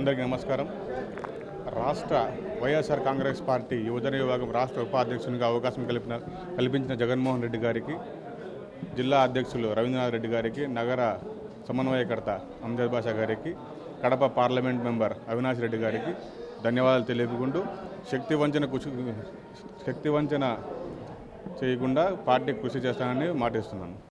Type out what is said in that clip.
అందరికీ నమస్కారం. రాష్ట్ర వైఎస్ఆర్ కాంగ్రెస్ పార్టీ యువజన విభాగం రాష్ట్ర ఉపాధ్యక్షునిగా అవకాశం కల్పిన కల్పించిన జగన్మోహన్ రెడ్డి గారికి జిల్లా అధ్యక్షులు రవీంద్రనాథ్ రెడ్డి గారికి నగర సమన్వయకర్త అంజద్ బాషా గారికి కడప పార్లమెంట్ మెంబర్ అవినాష్ రెడ్డి గారికి ధన్యవాదాలు తెలియకుంటూ శక్తి వంచన కృషి శక్తి వంచన చేయకుండా పార్టీ కృషి చేస్తానని మాటిస్తున్నాను.